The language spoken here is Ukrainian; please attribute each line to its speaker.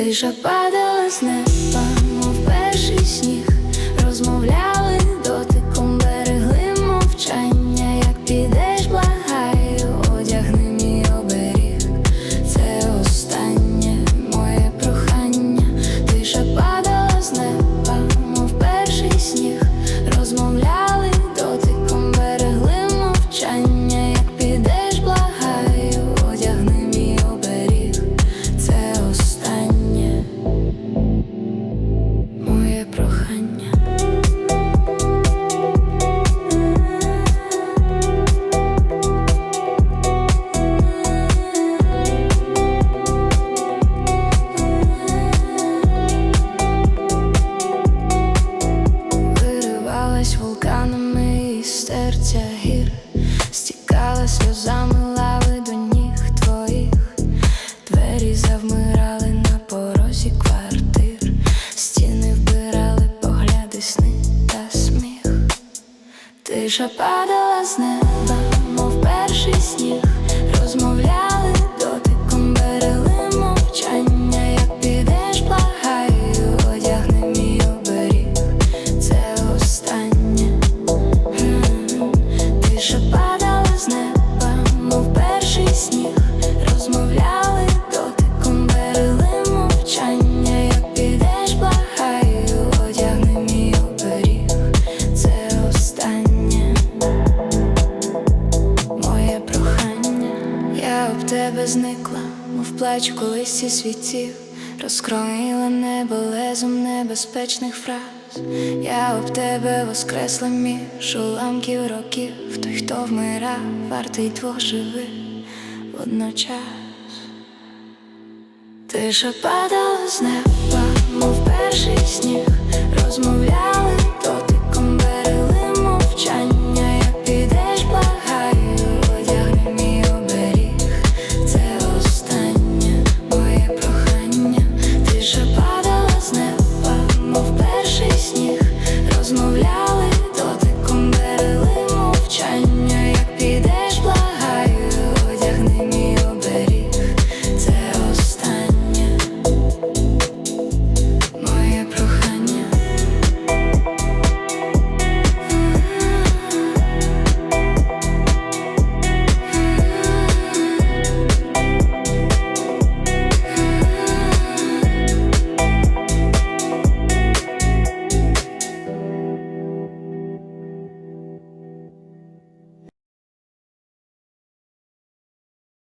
Speaker 1: Тиша падала з неба Тиша падала з неба, мов перший сніг. зникла, мов плач колись і світів, розкроїла небо лезом небезпечних фраз. Я об тебе воскресла між уламків років, той, хто вмирав, вартий двох живих водночас. Тиша падала з неба, мов перший сніг, розмовляла.